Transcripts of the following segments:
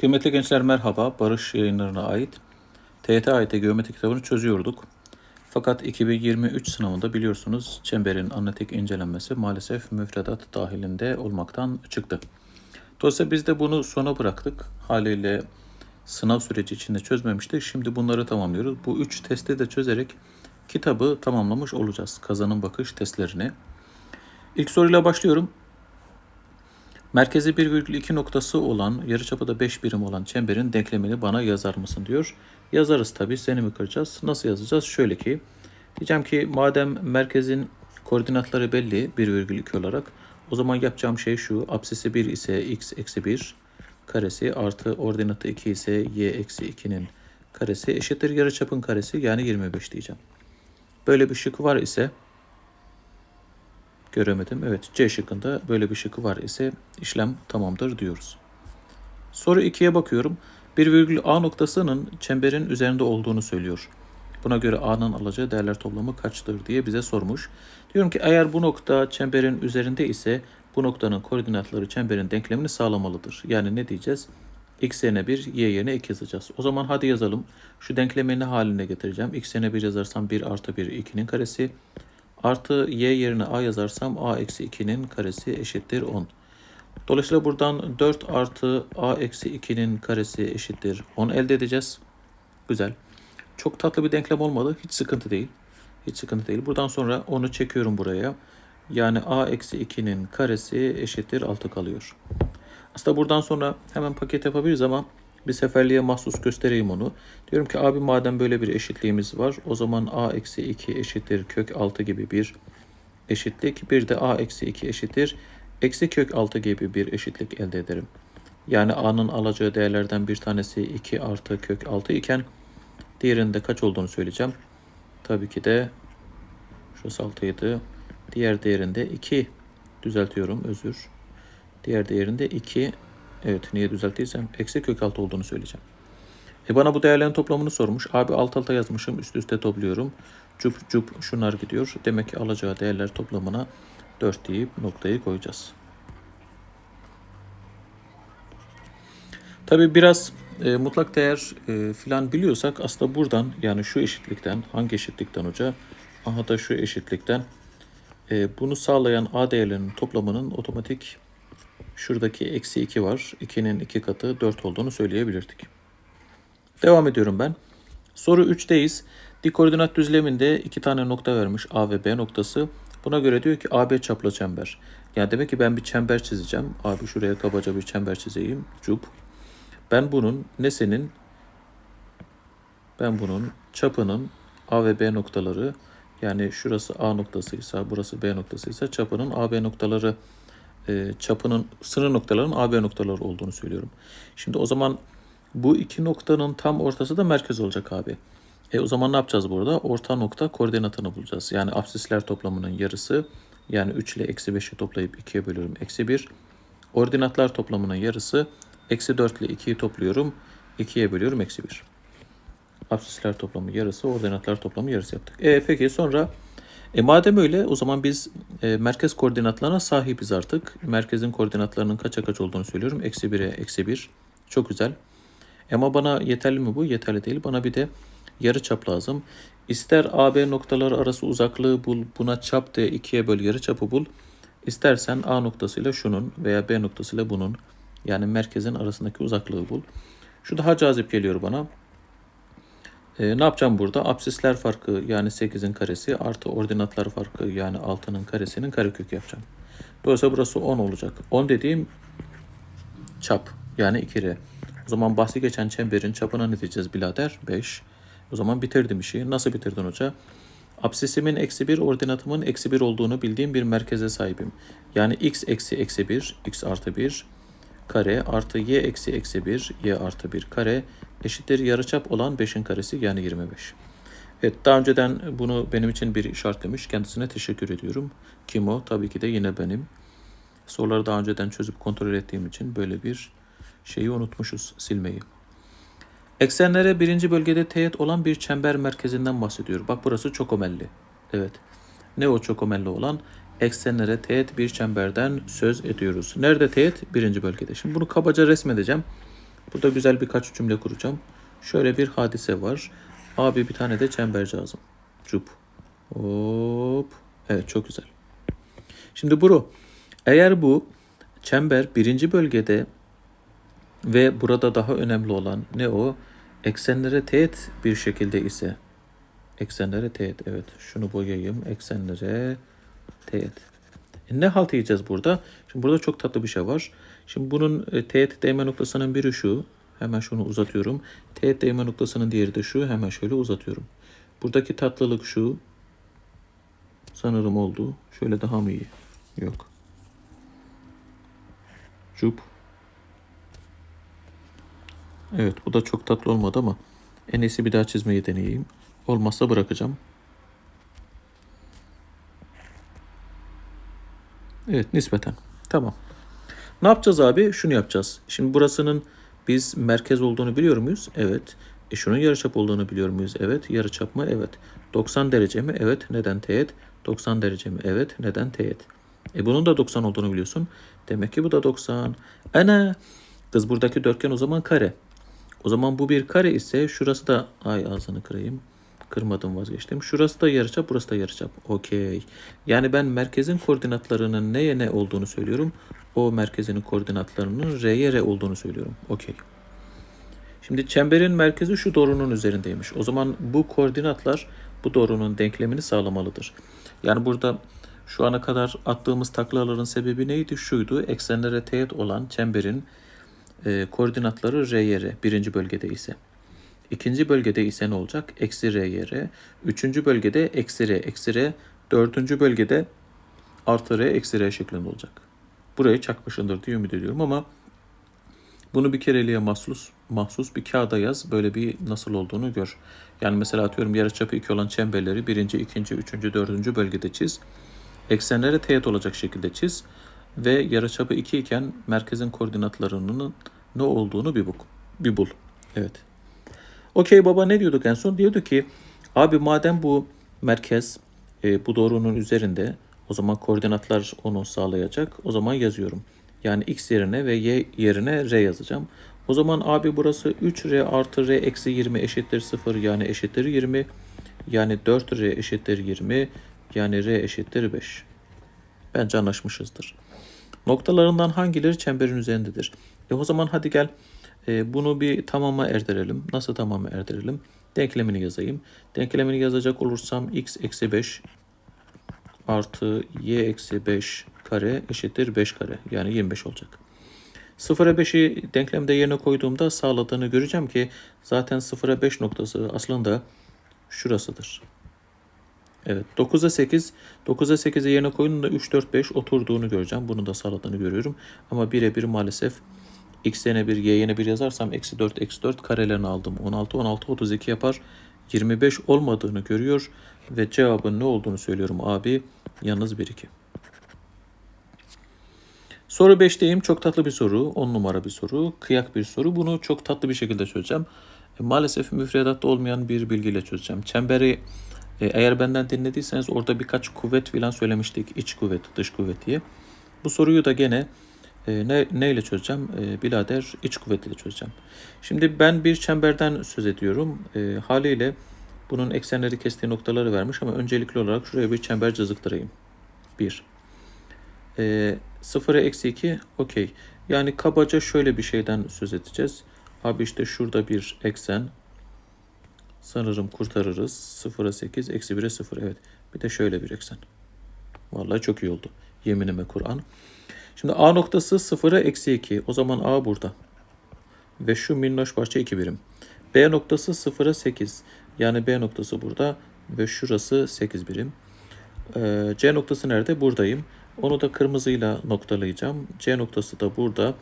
Kıymetli gençler merhaba. Barış yayınlarına ait TYT AYT geometri kitabını çözüyorduk. Fakat 2023 sınavında biliyorsunuz çemberin analitik incelenmesi maalesef müfredat dahilinde olmaktan çıktı. Dolayısıyla biz de bunu sona bıraktık. Haliyle sınav süreci içinde çözmemiştik. Şimdi bunları tamamlıyoruz. Bu üç testi de çözerek kitabı tamamlamış olacağız. Kazanım bakış testlerini. İlk soruyla başlıyorum. Merkezi 1,2 noktası olan, yarıçapı da 5 birim olan çemberin denklemini bana yazar mısın diyor. Yazarız tabii. Seni mi kıracağız? Nasıl yazacağız? Şöyle ki, diyeceğim ki madem merkezin koordinatları belli 1,2 olarak o zaman yapacağım şey şu. Apsisi 1 ise x eksi 1 karesi artı ordinatı 2 ise y eksi 2'nin karesi eşittir yarıçapın karesi yani 25 diyeceğim. Böyle bir şık var ise Göremedim. Evet C şıkkında böyle bir şıkkı var ise işlem tamamdır diyoruz. Soru 2'ye bakıyorum. Bir virgül A noktasının çemberin üzerinde olduğunu söylüyor. Buna göre A'nın alacağı değerler toplamı kaçtır diye bize sormuş. Diyorum ki eğer bu nokta çemberin üzerinde ise bu noktanın koordinatları çemberin denklemini sağlamalıdır. Yani ne diyeceğiz? X yerine 1, Y yerine 2 yazacağız. O zaman hadi yazalım. Şu denklemi ne haline getireceğim? X yerine 1 yazarsam 1 artı 1 2'nin karesi. Artı y yerine a yazarsam a eksi 2'nin karesi eşittir 10. Dolayısıyla buradan 4 artı a eksi 2'nin karesi eşittir 10 elde edeceğiz. Güzel. Çok tatlı bir denklem olmadı. Hiç sıkıntı değil. Hiç sıkıntı değil. Buradan sonra onu çekiyorum buraya. Yani a eksi 2'nin karesi eşittir 6 kalıyor. Aslında buradan sonra hemen paket yapabiliriz ama bir seferliğe mahsus göstereyim onu. Diyorum ki abi madem böyle bir eşitliğimiz var o zaman a eksi 2 eşittir kök 6 gibi bir eşitlik. Bir de a eksi 2 eşittir eksi kök 6 gibi bir eşitlik elde ederim. Yani a'nın alacağı değerlerden bir tanesi 2 artı kök 6 iken diğerinde kaç olduğunu söyleyeceğim. Tabii ki de şurası 6 idi. Diğer değerinde 2 düzeltiyorum özür. Diğer değerinde 2 Evet niye düzelttiysem eksi kök 6 olduğunu söyleyeceğim. E bana bu değerlerin toplamını sormuş. Abi alt alta yazmışım üst üste topluyorum. Cup cup şunlar gidiyor. Demek ki alacağı değerler toplamına 4 deyip noktayı koyacağız. Tabi biraz e, mutlak değer e, filan biliyorsak aslında buradan yani şu eşitlikten hangi eşitlikten hoca? Aha da şu eşitlikten e, bunu sağlayan a değerlerinin toplamının otomatik Şuradaki eksi 2 var. 2'nin 2 katı 4 olduğunu söyleyebilirdik. Devam ediyorum ben. Soru 3'teyiz. Dik koordinat düzleminde iki tane nokta vermiş A ve B noktası. Buna göre diyor ki AB çaplı çember. Yani demek ki ben bir çember çizeceğim. Abi şuraya kabaca bir çember çizeyim. Cup. Ben bunun nesinin ben bunun çapının A ve B noktaları yani şurası A noktasıysa burası B noktasıysa çapının AB noktaları e, çapının sınır noktalarının AB noktaları olduğunu söylüyorum. Şimdi o zaman bu iki noktanın tam ortası da merkez olacak abi. E o zaman ne yapacağız burada? Orta nokta koordinatını bulacağız. Yani absisler toplamının yarısı yani 3 ile eksi 5'i toplayıp 2'ye bölüyorum. Eksi 1. Ordinatlar toplamının yarısı. Eksi 4 ile 2'yi topluyorum. 2'ye bölüyorum. Eksi 1. Absisler toplamı yarısı. Ordinatlar toplamı yarısı yaptık. E peki sonra e madem öyle o zaman biz e, merkez koordinatlarına sahibiz artık. Merkezin koordinatlarının kaça kaç olduğunu söylüyorum. Eksi 1'e eksi 1. Çok güzel. Ama bana yeterli mi bu? Yeterli değil. Bana bir de yarı çap lazım. İster AB noktaları arası uzaklığı bul. Buna çap de 2'ye böl yarı çapı bul. İstersen A noktasıyla şunun veya B noktasıyla bunun yani merkezin arasındaki uzaklığı bul. Şu daha cazip geliyor bana. E, ne yapacağım burada? Absisler farkı yani 8'in karesi artı ordinatlar farkı yani 6'nın karesinin karekök yapacağım. Dolayısıyla burası 10 olacak. 10 dediğim çap yani 2R. O zaman bahsi geçen çemberin çapına ne diyeceğiz birader? 5. O zaman bitirdim işi. Nasıl bitirdin hoca? Absisimin eksi 1, ordinatımın eksi 1 olduğunu bildiğim bir merkeze sahibim. Yani x eksi eksi 1, x artı 1 kare artı y eksi eksi 1, y artı 1 kare eşittir yarıçap olan 5'in karesi yani 25. Evet daha önceden bunu benim için biri işaretlemiş. Kendisine teşekkür ediyorum. Kim o? Tabii ki de yine benim. Soruları daha önceden çözüp kontrol ettiğim için böyle bir şeyi unutmuşuz silmeyi. Eksenlere birinci bölgede teğet olan bir çember merkezinden bahsediyor. Bak burası çokomelli. Evet. Ne o çokomelli olan? Eksenlere teğet bir çemberden söz ediyoruz. Nerede teğet? Birinci bölgede. Şimdi bunu kabaca resmedeceğim. Burada güzel birkaç cümle kuracağım. Şöyle bir hadise var. Abi bir tane de çember lazım. Cup. Hop. Evet çok güzel. Şimdi bro eğer bu çember birinci bölgede ve burada daha önemli olan ne o? Eksenlere teğet bir şekilde ise eksenlere teğet evet şunu boyayayım eksenlere teğet. E ne halt yiyeceğiz burada? Şimdi burada çok tatlı bir şey var. Şimdi bunun e, teğet değme noktasının biri şu. Hemen şunu uzatıyorum. Teğet değme noktasının diğeri de şu. Hemen şöyle uzatıyorum. Buradaki tatlılık şu. Sanırım oldu. Şöyle daha mı iyi? Yok. Cup. Evet bu da çok tatlı olmadı ama en iyisi bir daha çizmeyi deneyeyim. Olmazsa bırakacağım. Evet nispeten. Tamam. Ne yapacağız abi? Şunu yapacağız. Şimdi burasının biz merkez olduğunu biliyor muyuz? Evet. E şunun yarıçap olduğunu biliyor muyuz? Evet. Yarıçap mı? Evet. 90 derece mi? Evet. Neden teğet? 90 derece mi? Evet. Neden teğet? E bunun da 90 olduğunu biliyorsun. Demek ki bu da 90. Ana! Kız buradaki dörtgen o zaman kare. O zaman bu bir kare ise şurası da ay ağzını kırayım. Kırmadım vazgeçtim. Şurası da yarıçap, burası da yarıçap. Okey. Yani ben merkezin koordinatlarının neye ne olduğunu söylüyorum. O merkezinin koordinatlarının R'ye R olduğunu söylüyorum. Okey. Şimdi çemberin merkezi şu doğrunun üzerindeymiş. O zaman bu koordinatlar bu doğrunun denklemini sağlamalıdır. Yani burada şu ana kadar attığımız taklaların sebebi neydi? Şuydu. Eksenlere teğet olan çemberin e, koordinatları R'ye R. Birinci bölgede ise. İkinci bölgede ise ne olacak? Eksi R, Y, R. Üçüncü bölgede eksi R, eksi R. Dördüncü bölgede artı R, eksi R şeklinde olacak. Burayı çakmışındır diye ümit ediyorum ama bunu bir kereliğe mahsus, mahsus bir kağıda yaz. Böyle bir nasıl olduğunu gör. Yani mesela atıyorum yarıçapı 2 olan çemberleri birinci, ikinci, üçüncü, dördüncü bölgede çiz. Eksenlere teğet olacak şekilde çiz. Ve yarıçapı 2 iken merkezin koordinatlarının ne olduğunu bir bul. Bir bul. Evet. Okey baba ne diyorduk en son? Diyordu ki abi madem bu merkez e, bu doğrunun üzerinde o zaman koordinatlar onu sağlayacak. O zaman yazıyorum. Yani x yerine ve y yerine r yazacağım. O zaman abi burası 3r artı r eksi 20 eşittir 0 yani eşittir 20. Yani 4r eşittir 20 yani r eşittir 5. Bence anlaşmışızdır. Noktalarından hangileri çemberin üzerindedir? E o zaman hadi gel e, bunu bir tamama erdirelim. Nasıl tamama erdirelim? Denklemini yazayım. Denklemini yazacak olursam x eksi 5 artı y eksi 5 kare eşittir 5 kare. Yani 25 olacak. 0'a 5'i denklemde yerine koyduğumda sağladığını göreceğim ki zaten 0'a 5 noktası aslında şurasıdır. Evet 9'a 8, 9'a 8'i yerine koyduğumda 3, 4, 5 oturduğunu göreceğim. Bunu da sağladığını görüyorum. Ama birebir maalesef x yerine 1, y yerine 1 yazarsam eksi 4, eksi 4 karelerini aldım. 16, 16, 32 yapar. 25 olmadığını görüyor ve cevabın ne olduğunu söylüyorum abi. Yalnız 1, 2. Soru 5'teyim. Çok tatlı bir soru. 10 numara bir soru. Kıyak bir soru. Bunu çok tatlı bir şekilde çözeceğim. E, maalesef müfredatta olmayan bir bilgiyle çözeceğim. Çemberi e, eğer benden dinlediyseniz orada birkaç kuvvet filan söylemiştik. İç kuvvet, dış kuvvet diye. Bu soruyu da gene e, ne, neyle çözeceğim? E, bilader iç kuvvetiyle çözeceğim. Şimdi ben bir çemberden söz ediyorum. E, haliyle bunun eksenleri kestiği noktaları vermiş ama öncelikli olarak şuraya bir çember cızıktırayım. 1. E, 0'a eksi 2 okey. Yani kabaca şöyle bir şeyden söz edeceğiz. Abi işte şurada bir eksen. Sanırım kurtarırız. 0'a 8, eksi 1'e 0. Evet. Bir de şöyle bir eksen. Vallahi çok iyi oldu. Yeminime Kur'an. Şimdi A noktası 0'a eksi 2. O zaman A burada. Ve şu minnoş parça 2 birim. B noktası 0'a 8. Yani B noktası burada. Ve şurası 8 birim. Ee, C noktası nerede? Buradayım. Onu da kırmızıyla noktalayacağım. C noktası da burada.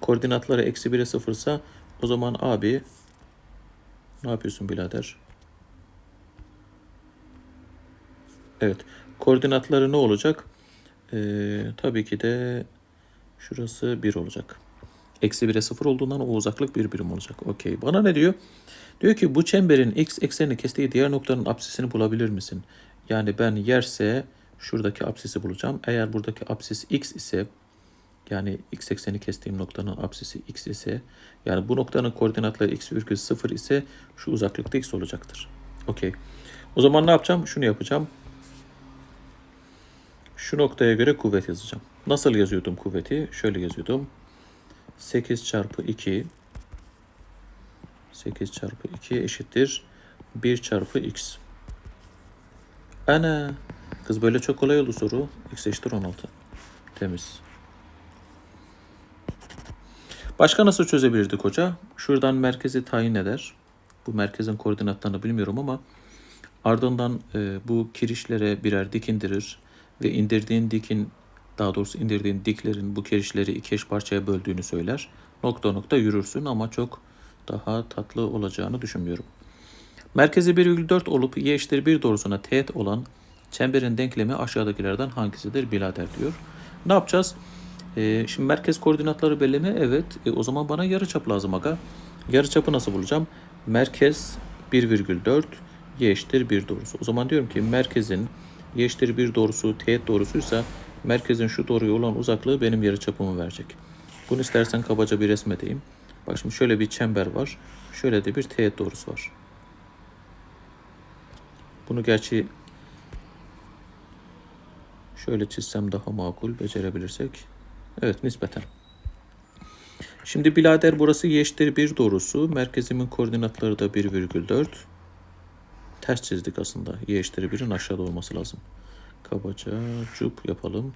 Koordinatları eksi 1'e 0 ise o zaman abi ne yapıyorsun birader? Evet. Koordinatları ne olacak? Ee, tabii ki de şurası 1 olacak. Eksi 1'e 0 olduğundan o uzaklık bir birim olacak. Okey. Bana ne diyor? Diyor ki bu çemberin x eksenini kestiği diğer noktanın apsisini bulabilir misin? Yani ben yerse şuradaki apsisi bulacağım. Eğer buradaki apsis x ise yani x ekseni kestiğim noktanın apsisi x ise yani bu noktanın koordinatları x virgül 0 ise şu uzaklıkta x olacaktır. Okey. O zaman ne yapacağım? Şunu yapacağım. Şu noktaya göre kuvvet yazacağım. Nasıl yazıyordum kuvveti? Şöyle yazıyordum. 8 çarpı 2 8 çarpı 2 eşittir 1 çarpı x. Ana. Kız böyle çok kolay oldu soru. X eşittir 16. Temiz. Başka nasıl çözebilirdik hoca? Şuradan merkezi tayin eder. Bu merkezin koordinatlarını bilmiyorum ama ardından e, bu kirişlere birer dik indirir ve indirdiğin dikin daha doğrusu indirdiğin diklerin bu kirişleri iki eş parçaya böldüğünü söyler. Nokta nokta yürürsün ama çok daha tatlı olacağını düşünmüyorum. Merkezi 1,4 olup y eşittir 1 doğrusuna teğet olan çemberin denklemi aşağıdakilerden hangisidir birader diyor. Ne yapacağız? Ee, şimdi merkez koordinatları belirleme evet. E, o zaman bana yarıçap lazım aga. Yarıçapı nasıl bulacağım? Merkez 1,4 y eşittir 1 doğrusu. O zaman diyorum ki merkezin y eşittir 1 doğrusu teğet doğrusuysa merkezin şu doğruya olan uzaklığı benim yarıçapımı verecek. Bunu istersen kabaca bir resmedeyim. Bak şimdi şöyle bir çember var. Şöyle de bir teğet doğrusu var. Bunu gerçi şöyle çizsem daha makul becerebilirsek. Evet nispeten. Şimdi birader burası y eşittir 1 doğrusu. Merkezimin koordinatları da 1,4. Ters çizdik aslında. Y eşittir 1'in aşağıda olması lazım. Kabaca cup yapalım.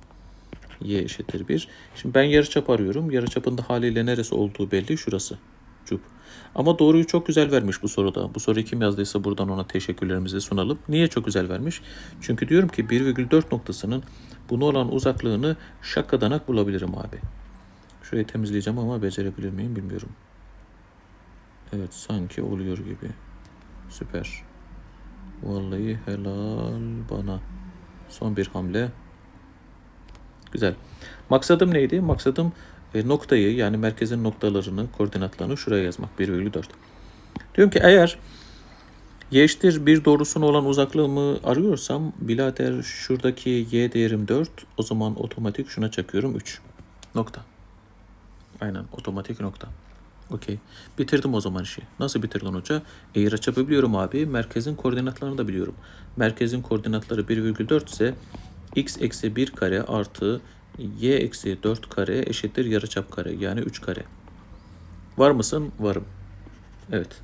Y eşittir 1. Şimdi ben yarıçap arıyorum. Yarıçapın da haliyle neresi olduğu belli. Şurası. Cup. Ama doğruyu çok güzel vermiş bu soruda. Bu soruyu kim yazdıysa buradan ona teşekkürlerimizi sunalım. Niye çok güzel vermiş? Çünkü diyorum ki 1,4 noktasının bunu olan uzaklığını şakadanak bulabilirim abi. Şurayı temizleyeceğim ama becerebilir miyim bilmiyorum. Evet sanki oluyor gibi. Süper. Vallahi helal bana. Son bir hamle. Güzel. Maksadım neydi? Maksadım e, noktayı yani merkezin noktalarını, koordinatlarını şuraya yazmak. 1,4. Diyorum ki eğer y eşittir 1 doğrusuna olan uzaklığımı arıyorsam bilader şuradaki y değerim 4. O zaman otomatik şuna çakıyorum 3. Nokta. Aynen otomatik nokta. Okey. Bitirdim o zaman işi. Nasıl bitirdin hoca? E yarıçapı biliyorum abi. Merkezin koordinatlarını da biliyorum. Merkezin koordinatları 1,4 ise x eksi 1 kare artı y eksi 4 kare eşittir yarıçap kare. Yani 3 kare. Var mısın? Varım. Evet.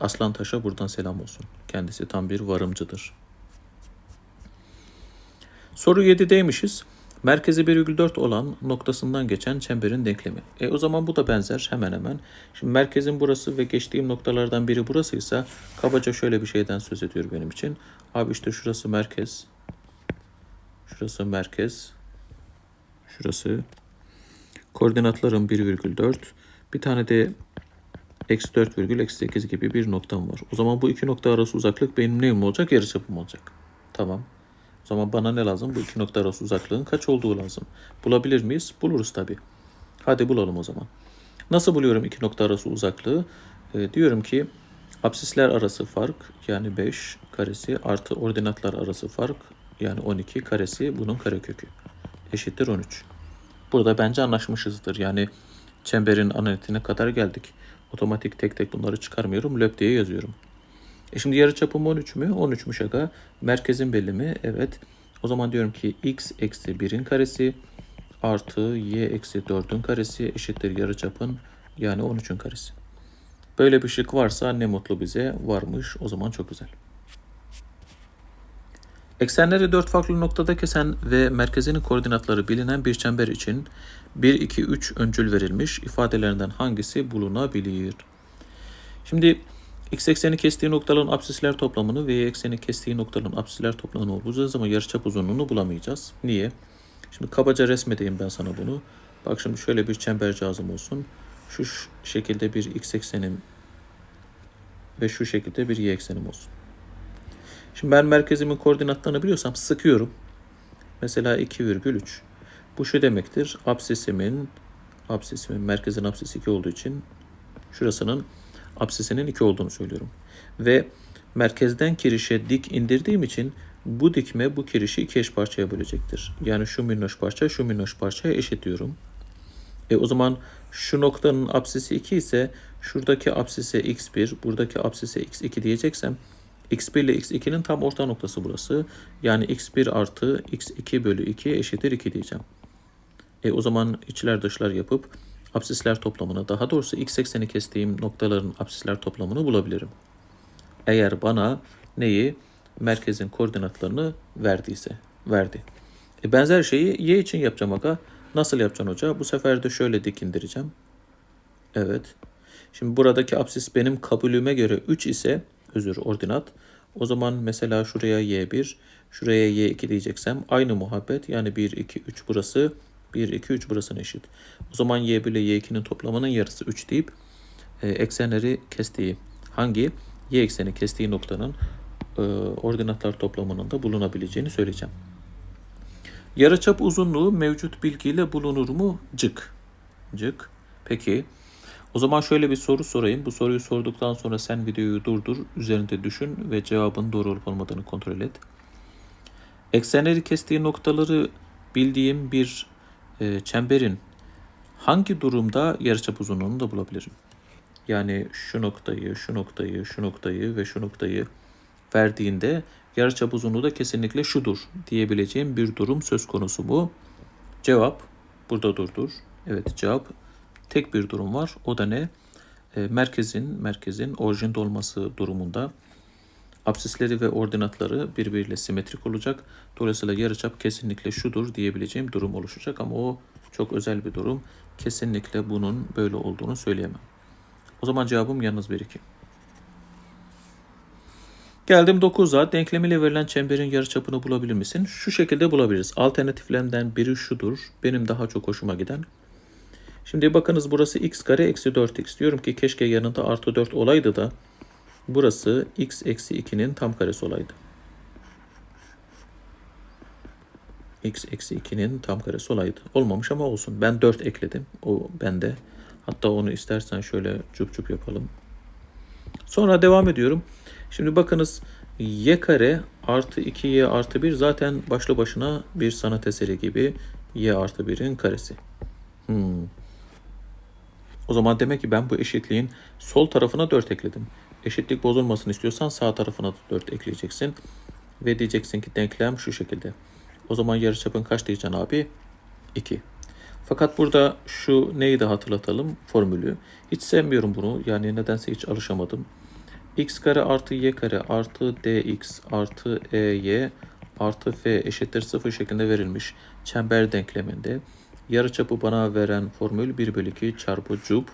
Aslan Taş'a buradan selam olsun. Kendisi tam bir varımcıdır. Soru 7'deymişiz. Merkezi 1,4 olan noktasından geçen çemberin denklemi. E o zaman bu da benzer hemen hemen. Şimdi merkezin burası ve geçtiğim noktalardan biri burasıysa kabaca şöyle bir şeyden söz ediyor benim için. Abi işte şurası merkez. Şurası merkez. Şurası. Koordinatlarım 1,4. Bir tane de eksi 4 virgül eksi 8 gibi bir noktam var. O zaman bu iki nokta arası uzaklık benim neyim olacak? Yarıçapım olacak. Tamam. O zaman bana ne lazım? Bu iki nokta arası uzaklığın kaç olduğu lazım. Bulabilir miyiz? Buluruz tabi. Hadi bulalım o zaman. Nasıl buluyorum iki nokta arası uzaklığı? E, diyorum ki absisler arası fark yani 5 karesi artı ordinatlar arası fark yani 12 karesi bunun karekökü eşittir 13. Burada bence anlaşmışızdır. Yani çemberin analitiğine kadar geldik. Otomatik tek tek bunları çıkarmıyorum. Löp diye yazıyorum. E şimdi yarıçapım 13 mü? 13'müş aga. Merkezin belli mi? Evet. O zaman diyorum ki x eksi 1'in karesi artı y eksi 4'ün karesi eşittir yarıçapın yani 13'ün karesi. Böyle bir şık varsa ne mutlu bize varmış. O zaman çok güzel. Eksenleri 4 farklı noktada kesen ve merkezinin koordinatları bilinen bir çember için 1, 2, 3 öncül verilmiş ifadelerinden hangisi bulunabilir? Şimdi x ekseni kestiği noktaların absisler toplamını ve y ekseni kestiği noktaların absisler toplamını bulacağız ama yarıçap uzunluğunu bulamayacağız. Niye? Şimdi kabaca resmedeyim ben sana bunu. Bak şimdi şöyle bir çember cazım olsun. Şu şekilde bir x eksenim ve şu şekilde bir y eksenim olsun. Şimdi ben merkezimin koordinatlarını biliyorsam sıkıyorum. Mesela 2,3. Bu şu demektir. Absisimin absisimin merkezin absisi 2 olduğu için şurasının absisinin 2 olduğunu söylüyorum. Ve merkezden kirişe dik indirdiğim için bu dikme bu kirişi iki eş parçaya bölecektir. Yani şu minnoş parça şu minnoş parçaya eşitliyorum. E o zaman şu noktanın apsisi 2 ise şuradaki apsise x1, buradaki apsise x2 diyeceksem x1 ile x2'nin tam orta noktası burası. Yani x1 artı x2 bölü 2 eşittir 2 diyeceğim. E o zaman içler dışlar yapıp apsisler toplamını daha doğrusu x ekseni kestiğim noktaların apsisler toplamını bulabilirim. Eğer bana neyi merkezin koordinatlarını verdiyse verdi. E benzer şeyi y için yapacağım aga. Nasıl yapacaksın hoca? Bu sefer de şöyle dik indireceğim. Evet. Şimdi buradaki apsis benim kabulüme göre 3 ise özür ordinat. O zaman mesela şuraya y1, şuraya y2 diyeceksem aynı muhabbet yani 1, 2, 3 burası 1, 2, 3 burasına eşit. O zaman y1 ile y2'nin toplamının yarısı 3 deyip e, eksenleri kestiği hangi y ekseni kestiği noktanın e, ordinatlar toplamının da bulunabileceğini söyleyeceğim. Yarıçap uzunluğu mevcut bilgiyle bulunur mu? Cık. Cık. Peki. O zaman şöyle bir soru sorayım. Bu soruyu sorduktan sonra sen videoyu durdur, üzerinde düşün ve cevabın doğru olup olmadığını kontrol et. Eksenleri kestiği noktaları bildiğim bir e, çemberin hangi durumda yarıçap uzunluğunu da bulabilirim? Yani şu noktayı, şu noktayı, şu noktayı ve şu noktayı verdiğinde yarıçap uzunluğu da kesinlikle şudur diyebileceğim bir durum söz konusu mu? Cevap burada durdur. Evet cevap tek bir durum var. O da ne? E, merkezin merkezin orijinde olması durumunda absisleri ve ordinatları birbiriyle simetrik olacak. Dolayısıyla yarıçap kesinlikle şudur diyebileceğim durum oluşacak ama o çok özel bir durum. Kesinlikle bunun böyle olduğunu söyleyemem. O zaman cevabım yalnız 1 2. Geldim 9'a. Denklemiyle verilen çemberin yarıçapını bulabilir misin? Şu şekilde bulabiliriz. Alternatiflerinden biri şudur. Benim daha çok hoşuma giden. Şimdi bakınız burası x kare eksi 4x. Diyorum ki keşke yanında artı 4 olaydı da burası x eksi 2'nin tam karesi olaydı. x eksi 2'nin tam karesi olaydı. Olmamış ama olsun. Ben 4 ekledim. O bende. Hatta onu istersen şöyle cup cup yapalım. Sonra devam ediyorum. Şimdi bakınız y kare artı 2y artı 1 zaten başlı başına bir sanat eseri gibi y artı 1'in karesi. Hmm. O zaman demek ki ben bu eşitliğin sol tarafına 4 ekledim. Eşitlik bozulmasını istiyorsan sağ tarafına da 4 ekleyeceksin. Ve diyeceksin ki denklem şu şekilde. O zaman yarıçapın kaç diyeceksin abi? 2. Fakat burada şu neyi de hatırlatalım formülü. Hiç sevmiyorum bunu. Yani nedense hiç alışamadım. x kare artı y kare artı dx artı ey artı f eşittir 0 şeklinde verilmiş çember denkleminde yarıçapı bana veren formül 1 bölü 2 çarpı cub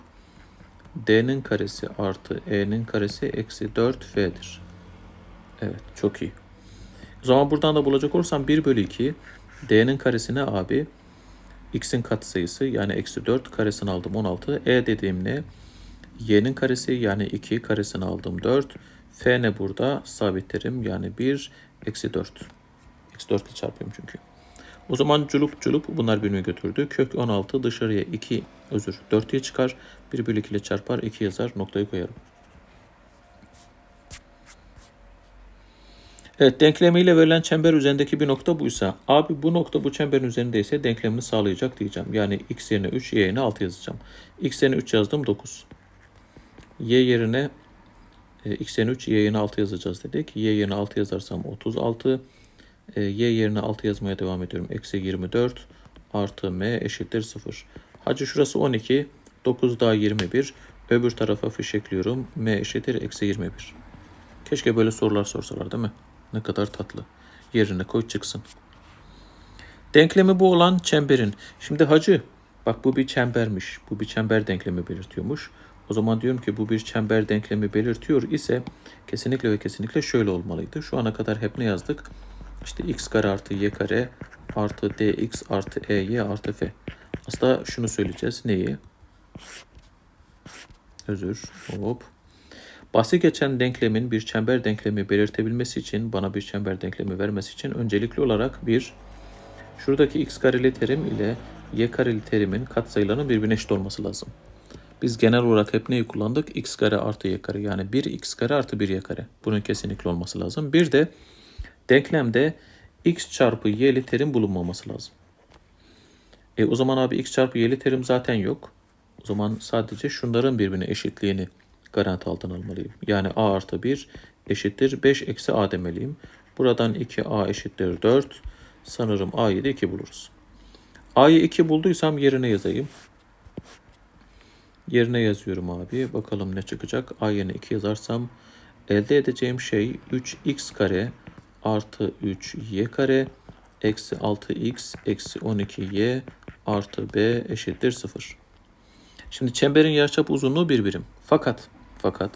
d'nin karesi artı e'nin karesi eksi 4 f'dir. Evet çok iyi. O zaman buradan da bulacak olursam 1 bölü 2 d'nin karesine abi x'in katsayısı yani eksi 4 karesini aldım 16. E dediğim ne? y'nin karesi yani 2 karesini aldım 4. f ne burada? Sabit terim yani 1 eksi 4. Eksi 4 ile çarpıyorum çünkü. O zaman culup culup bunlar birbirini götürdü. Kök 16 dışarıya 2 özür 4 diye çıkar. 1 bölü 2 ile çarpar 2 yazar noktayı koyarım. Evet denklemiyle verilen çember üzerindeki bir nokta buysa abi bu nokta bu çemberin üzerindeyse denklemini sağlayacak diyeceğim. Yani x yerine 3 y yerine 6 yazacağım. x yerine 3 yazdım 9. y yerine e, x yerine 3 y yerine 6 yazacağız dedik. y yerine 6 yazarsam 36. E, y yerine 6 yazmaya devam ediyorum. Eksi 24 artı m eşittir 0. Hacı şurası 12. 9 daha 21. Öbür tarafa fişekliyorum. m eşittir eksi 21. Keşke böyle sorular sorsalar değil mi? Ne kadar tatlı. Yerine koy çıksın. Denklemi bu olan çemberin. Şimdi hacı bak bu bir çembermiş. Bu bir çember denklemi belirtiyormuş. O zaman diyorum ki bu bir çember denklemi belirtiyor ise kesinlikle ve kesinlikle şöyle olmalıydı. Şu ana kadar hep ne yazdık? İşte x kare artı y kare artı dx artı ey artı f. Aslında şunu söyleyeceğiz. Neyi? Özür. Hop. Bahsi geçen denklemin bir çember denklemi belirtebilmesi için, bana bir çember denklemi vermesi için öncelikli olarak bir, şuradaki x kareli terim ile y kareli terimin katsayılarının birbirine eşit olması lazım. Biz genel olarak hep neyi kullandık? x kare artı y kare yani 1 x kare artı 1 y kare. Bunun kesinlikle olması lazım. Bir de denklemde x çarpı y'li terim bulunmaması lazım. E o zaman abi x çarpı y'li terim zaten yok. O zaman sadece şunların birbirine eşitliğini garanti altına almalıyım. Yani a artı 1 eşittir 5 eksi a demeliyim. Buradan 2a eşittir 4. Sanırım a'yı da 2 buluruz. a'yı 2 bulduysam yerine yazayım. Yerine yazıyorum abi. Bakalım ne çıkacak. A yerine 2 yazarsam elde edeceğim şey 3x kare artı 3y kare eksi 6x eksi 12y artı b eşittir 0. Şimdi çemberin yarıçap uzunluğu bir birim. Fakat fakat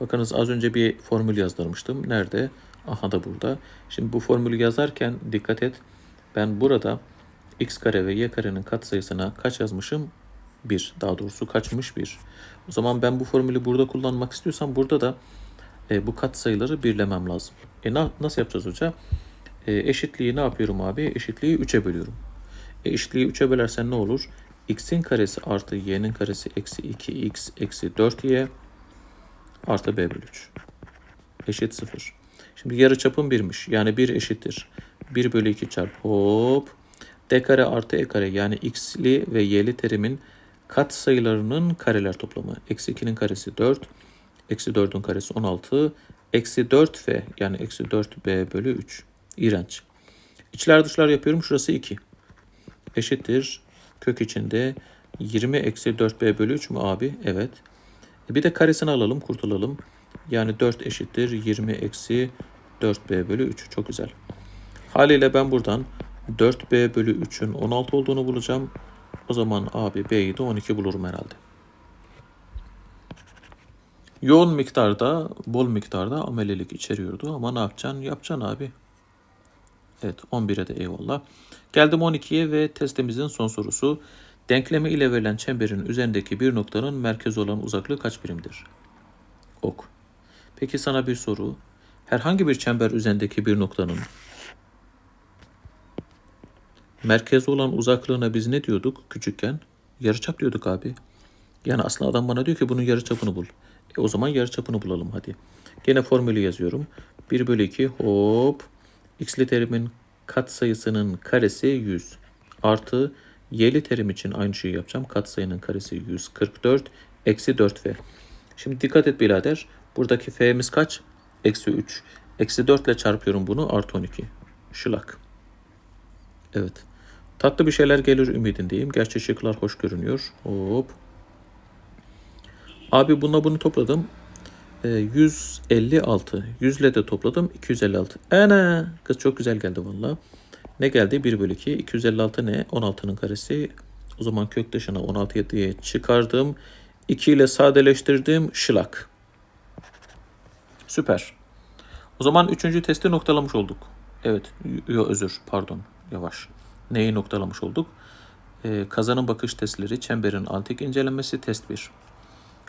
bakınız az önce bir formül yazdırmıştım. Nerede? Aha da burada. Şimdi bu formülü yazarken dikkat et. Ben burada x kare ve y karenin katsayısına kaç yazmışım? 1. Daha doğrusu kaçmış 1. O zaman ben bu formülü burada kullanmak istiyorsam burada da e, bu katsayıları birlemem lazım. E na, nasıl yapacağız hoca? E, eşitliği ne yapıyorum abi? Eşitliği 3'e bölüyorum. E, eşitliği 3'e bölersen ne olur? x'in karesi artı y'nin karesi eksi 2x eksi 4y artı b bölü 3. Eşit 0. Şimdi yarı çapım 1'miş. Yani 1 eşittir. 1 bölü 2 çarp hop. d kare artı e kare yani x'li ve y'li terimin kat sayılarının kareler toplamı. Eksi 2'nin karesi 4. Eksi 4'ün karesi 16. Eksi 4f yani eksi 4b bölü 3. İğrenç. İçler dışlar yapıyorum. Şurası 2. Eşittir. Kök içinde 20 eksi 4b bölü 3 mü abi? Evet. E bir de karesini alalım kurtulalım. Yani 4 eşittir 20 eksi 4b bölü 3. Çok güzel. Haliyle ben buradan 4b bölü 3'ün 16 olduğunu bulacağım. O zaman abi b'yi de 12 bulurum herhalde. Yoğun miktarda, bol miktarda amelelik içeriyordu ama ne yapacaksın? Yapacaksın abi. Evet 11'e de eyvallah. Geldim 12'ye ve testimizin son sorusu. Denklemi ile verilen çemberin üzerindeki bir noktanın merkez olan uzaklığı kaç birimdir? Ok. Peki sana bir soru. Herhangi bir çember üzerindeki bir noktanın merkez olan uzaklığına biz ne diyorduk küçükken? Yarıçap diyorduk abi. Yani aslında adam bana diyor ki bunun yarıçapını bul. E o zaman yarıçapını bulalım hadi. Gene formülü yazıyorum. 1 bölü 2 hop. X'li terimin katsayısının karesi 100. Artı y'li terim için aynı şeyi yapacağım. Katsayının karesi 144. Eksi 4f. Şimdi dikkat et birader. Buradaki f'miz kaç? Eksi 3. Eksi 4 ile çarpıyorum bunu. Artı 12. Şılak. Evet. Tatlı bir şeyler gelir ümidindeyim. Gerçi şıklar hoş görünüyor. Hop. Abi bununla bunu topladım. Ee, 156. 100 ile de topladım. 256. Ana! Kız çok güzel geldi valla. Ne geldi? 1 bölü 2. 256 ne? 16'nın karesi. O zaman kök dışına 16 diye çıkardım. 2 ile sadeleştirdim. Şılak. Süper. O zaman üçüncü testi noktalamış olduk. Evet. Yo, özür. Pardon. Yavaş. Neyi noktalamış olduk? Ee, kazanım bakış testleri, çemberin antik incelenmesi test 1.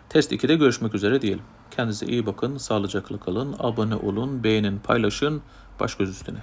Test 2'de görüşmek üzere diyelim. Kendinize iyi bakın, sağlıcakla kalın, abone olun, beğenin, paylaşın, baş göz üstüne.